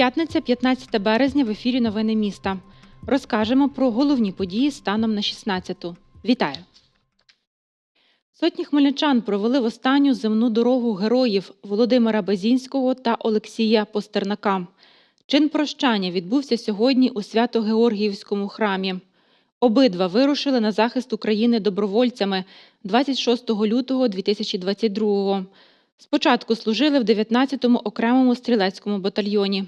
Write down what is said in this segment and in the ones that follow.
П'ятниця, 15 березня, в ефірі Новини міста. Розкажемо про головні події станом на 16-ту. Вітаю! Сотні хмельничан провели в останню земну дорогу героїв Володимира Базінського та Олексія Постернака. Чин прощання відбувся сьогодні у Свято-Георгіївському храмі. Обидва вирушили на захист України добровольцями 26 лютого 2022-го. Спочатку служили в 19-му окремому стрілецькому батальйоні,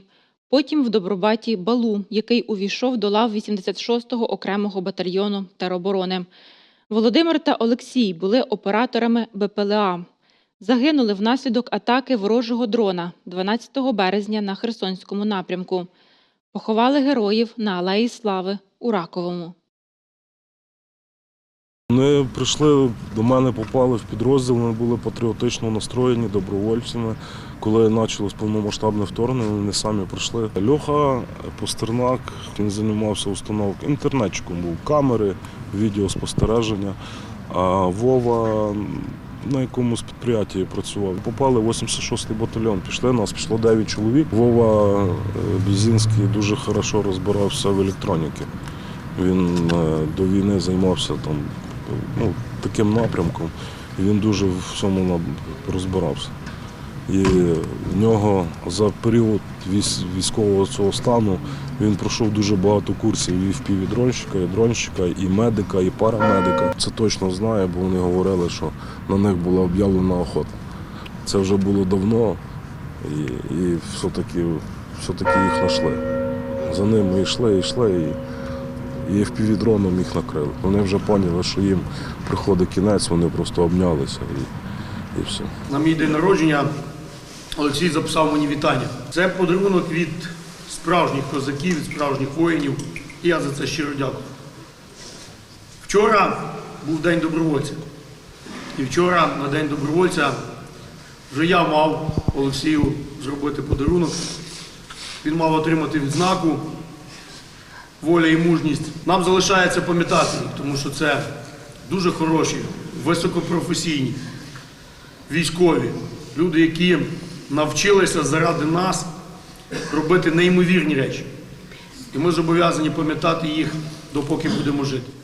потім в добробаті Балу, який увійшов до лав 86-го окремого батальйону тероборони. Володимир та Олексій були операторами БПЛА. Загинули внаслідок атаки ворожого дрона 12 березня на Херсонському напрямку. Поховали героїв на Алеї Слави у Раковому. Вони прийшли до мене, попали в підрозділ, вони були патріотично настроєні добровольцями. Коли почалось повномасштабне вторгнення, вони самі прийшли. Льоха Постернак, він займався установкою інтернетчиком, був камери, відеоспостереження. А Вова на якомусь підприємстві працював. Попали в 86-й батальйон. Пішли, нас пішло 9 чоловік. Вова е, Бізінський дуже хорошо розбирався в електроніці. Він е, до війни займався там ну, таким напрямком, він дуже в цьому розбирався. І в нього за період військового цього стану він пройшов дуже багато курсів і впівдронщика, і дронщика, і медика, і парамедика. Це точно знає, бо вони говорили, що на них була об'явлена охота. Це вже було давно, і, і все-таки, все-таки їх знайшли. За ними йшли, йшли. І, і FPV-дроном їх накрили. Вони вже поняли, що їм приходить кінець, вони просто обнялися і, і все. На мій день народження Олексій записав мені вітання. Це подарунок від справжніх козаків, від справжніх воїнів. І я за це щиро дякую. Вчора був День добровольця. І вчора на День добровольця вже я мав Олексію зробити подарунок. Він мав отримати відзнаку воля і мужність. Нам залишається пам'ятати тому що це дуже хороші, високопрофесійні військові, люди, які навчилися заради нас робити неймовірні речі. І ми зобов'язані пам'ятати їх, допоки будемо жити.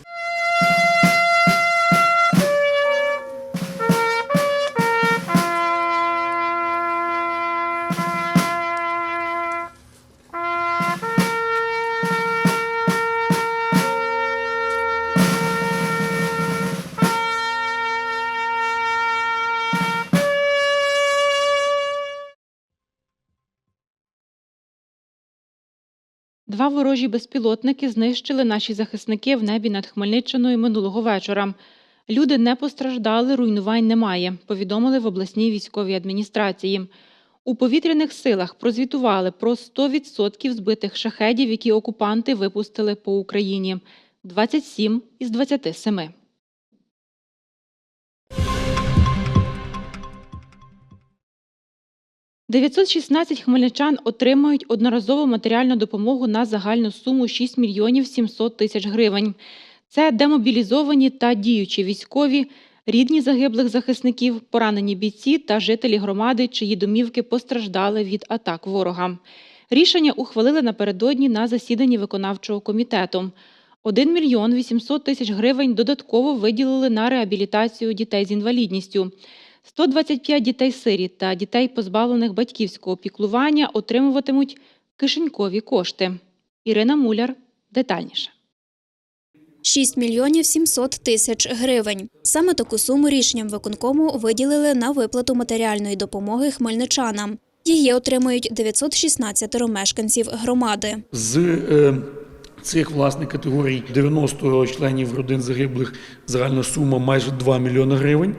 Ворожі безпілотники знищили наші захисники в небі над Хмельниччиною минулого вечора. Люди не постраждали, руйнувань немає, повідомили в обласній військовій адміністрації. У повітряних силах прозвітували про 100% збитих шахедів, які окупанти випустили по Україні. 27 із 27. – 916 хмельничан отримають одноразову матеріальну допомогу на загальну суму 6 мільйонів 700 тисяч гривень. Це демобілізовані та діючі військові, рідні загиблих захисників, поранені бійці та жителі громади, чиї домівки постраждали від атак ворога. Рішення ухвалили напередодні на засіданні виконавчого комітету. 1 мільйон 800 тисяч гривень додатково виділили на реабілітацію дітей з інвалідністю. 125 дітей-сиріт та дітей, позбавлених батьківського піклування, отримуватимуть кишенькові кошти. Ірина Муляр детальніше. 6 мільйонів 700 тисяч гривень. Саме таку суму рішенням виконкому виділили на виплату матеріальної допомоги хмельничанам. Її отримують 916 мешканців громади. З е, цих власне категорій 90 членів родин загиблих загальна сума майже 2 мільйони гривень.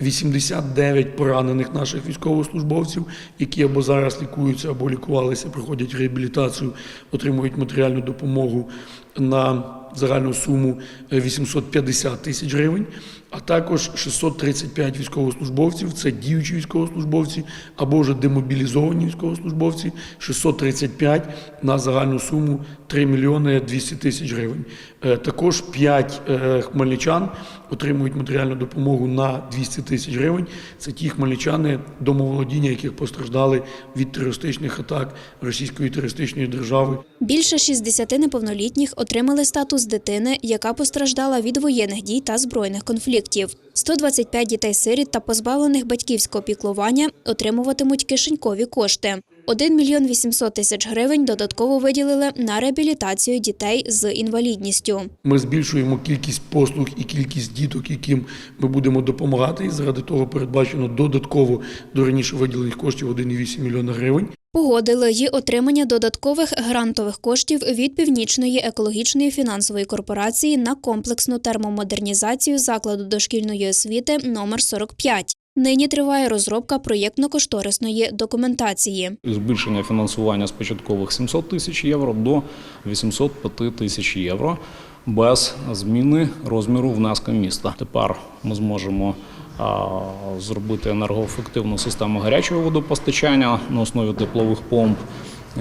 89 поранених наших військовослужбовців, які або зараз лікуються, або лікувалися, проходять реабілітацію, отримують матеріальну допомогу на загальну суму е, 850 тисяч гривень. А також 635 військовослужбовців, це діючі військовослужбовці або вже демобілізовані військовослужбовці, 635 на загальну суму 3 мільйони 200 тисяч гривень. Е, Також 5 хмельничан отримують матеріальну допомогу на 200 тисяч гривень. Це ті хмельничани, домоволодіння яких постраждали від терористичних атак Російської терористичної держави. Більше 60 неповнолітніх отримали статус дитини, яка постраждала від воєнних дій та збройних конфліктів. 125 дітей-сиріт та позбавлених батьківського піклування отримуватимуть кишенькові кошти. 1 мільйон 800 тисяч гривень додатково виділили на реабілітацію дітей з інвалідністю. Ми збільшуємо кількість послуг і кількість діток, яким ми будемо допомагати. І заради того передбачено додатково до раніше виділених коштів 1,8 мільйона гривень. Погодили й отримання додаткових грантових коштів від Північної екологічної фінансової корпорації на комплексну термомодернізацію закладу дошкільної освіти номер 45. Нині триває розробка проєктно-кошторисної документації. збільшення фінансування з початкових 700 тисяч євро до 805 тисяч євро без зміни розміру внеска міста. Тепер ми зможемо зробити енергоефективну систему гарячого водопостачання на основі теплових помп.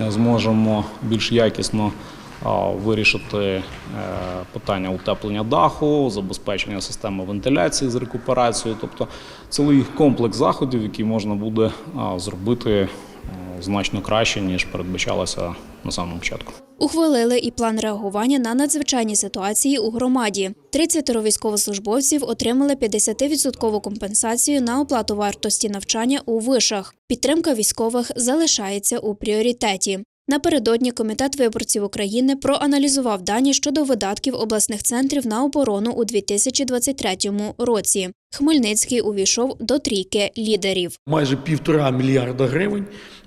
Зможемо більш якісно вирішити е, питання утеплення даху, забезпечення системи вентиляції з рекуперацією, тобто цілий комплекс заходів, які можна буде зробити значно краще ніж передбачалося на самому початку. Ухвалили і план реагування на надзвичайні ситуації у громаді. 30 військовослужбовців отримали 50% компенсацію на оплату вартості навчання у вишах. Підтримка військових залишається у пріоритеті. Напередодні комітет виборців України проаналізував дані щодо видатків обласних центрів на оборону у 2023 році. Хмельницький увійшов до трійки лідерів. Майже півтора мільярда гривень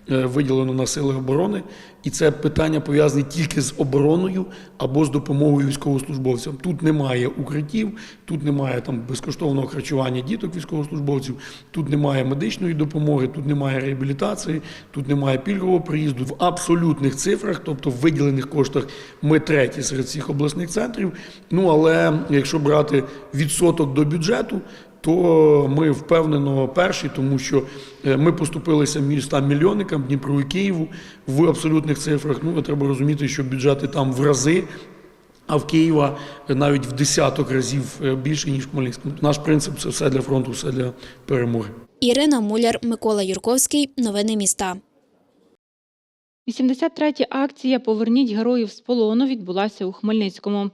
виділено на сили оборони, і це питання пов'язане тільки з обороною або з допомогою військовослужбовцям. Тут немає укриттів, тут немає там безкоштовного харчування діток військовослужбовців, тут немає медичної допомоги, тут немає реабілітації, тут немає пільгового приїзду. В абсолютних цифрах, тобто в виділених коштах, ми треті серед всіх обласних центрів. Ну але якщо брати відсоток до бюджету, то ми впевнено перші, тому що е, ми поступилися містам мільйонникам Дніпру і Києву в абсолютних цифрах. Ну треба розуміти, що бюджети там в рази. А в Києва навіть в десяток разів е, більше ніж в Хмельницькому. Наш принцип це все для фронту, все для перемоги. Ірина Муляр, Микола Юрковський. Новини міста. 83-я акція Поверніть героїв з полону відбулася у Хмельницькому.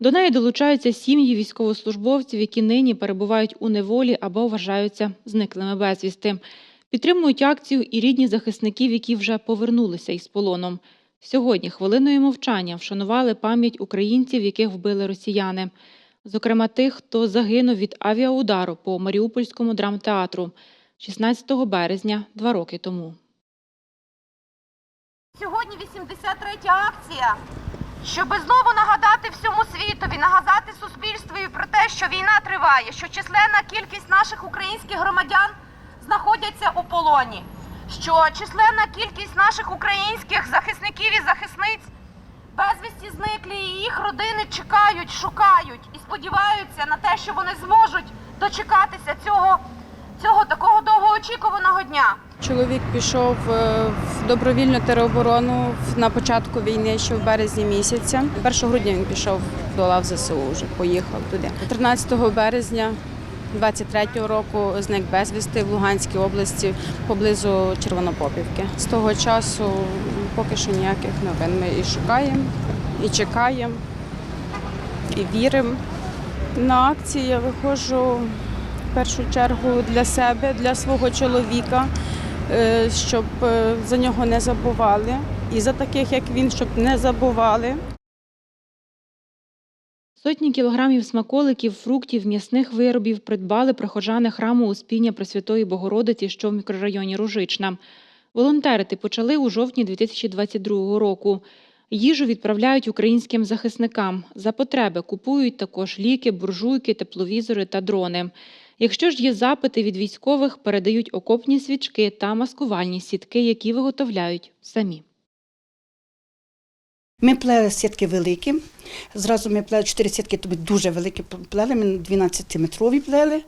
До неї долучаються сім'ї військовослужбовців, які нині перебувають у неволі або вважаються зниклими безвісти. Підтримують акцію і рідні захисників, які вже повернулися із полоном. Сьогодні хвилиною мовчання вшанували пам'ять українців, яких вбили росіяни. Зокрема, тих, хто загинув від авіаудару по Маріупольському драмтеатру 16 березня два роки тому. Сьогодні 83-я акція, щоб знову нагадати всьому світові, нагадати суспільству про те, що війна триває, що численна кількість наших українських громадян знаходяться у полоні, що численна кількість наших українських захисників і захисниць безвісті зниклі, і їх родини чекають, шукають і сподіваються на те, що вони зможуть дочекатися цього, цього такого довгоочікуваного дня. Чоловік пішов е, в добровільну тероборону на початку війни, ще в березні місяця. 1 грудня він пішов до лав ЗСУ, вже поїхав туди. 13 березня 23-го року зник безвісти в Луганській області поблизу Червонопопівки. З того часу поки що ніяких новин. Ми і шукаємо, і чекаємо, і віримо. На акції я виходжу першу чергу для себе, для свого чоловіка, е, щоб е, за нього не забували. І за таких, як він, щоб не забували. Сотні кілограмів смаколиків, фруктів, м'ясних виробів придбали прихожани храму Успіння Пресвятої Богородиці, що в мікрорайоні Ружична. Волонтерити почали у жовтні 2022 року. Їжу відправляють українським захисникам. За потреби купують також ліки, буржуйки, тепловізори та дрони. Якщо ж є запити від військових, передають окопні свічки та маскувальні сітки, які виготовляють самі. Ми плели сітки великі. Зразу ми плели 4 сітки, тобі дуже великі плели. Ми 12-метрові плели,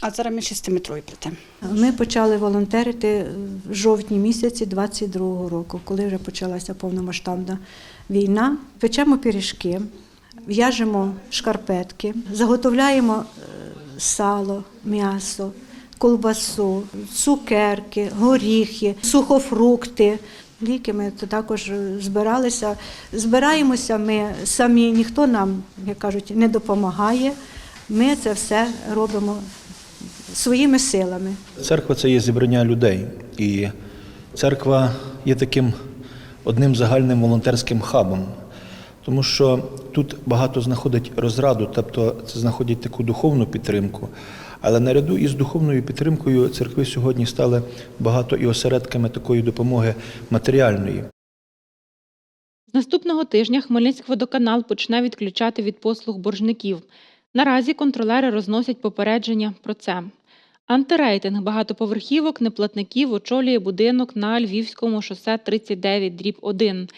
а зараз ми 6-метрові плетемо. Ми почали волонтерити в жовтні місяці 22-го року, коли вже почалася повномасштабна війна. Печемо пиріжки, в'яжемо шкарпетки, заготовляємо е, сало, м'ясо, колбасу, цукерки, горіхи, сухофрукти. Ліки ми також збиралися. Збираємося ми самі, ніхто нам, як кажуть, не допомагає. Ми це все робимо своїми силами. Церква це є зібрання людей, і церква є таким одним загальним волонтерським хабом, тому що тут багато знаходить розраду, тобто це знаходять таку духовну підтримку. Але наряду із духовною підтримкою церкви сьогодні стали багато і осередками такої допомоги матеріальної. З наступного тижня Хмельницькводоканал почне відключати від послуг боржників. Наразі контролери розносять попередження про це. Антирейтинг багатоповерхівок неплатників очолює будинок на Львівському шосе 39 дріб 1.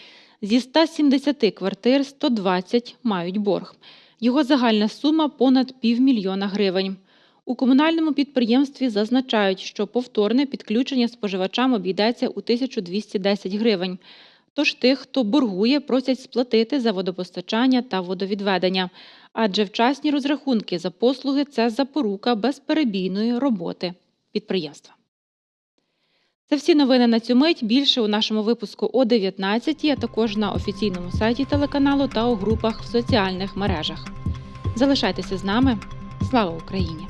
Зі 170 квартир 120 мають борг. Його загальна сума понад півмільйона гривень. У комунальному підприємстві зазначають, що повторне підключення споживачам обійдеться у 1210 гривень. Тож тих, хто боргує, просять сплатити за водопостачання та водовідведення, адже вчасні розрахунки за послуги це запорука безперебійної роботи підприємства. Це всі новини на цю мить. Більше у нашому випуску о 19, а також на офіційному сайті телеканалу та у групах в соціальних мережах. Залишайтеся з нами. Слава Україні!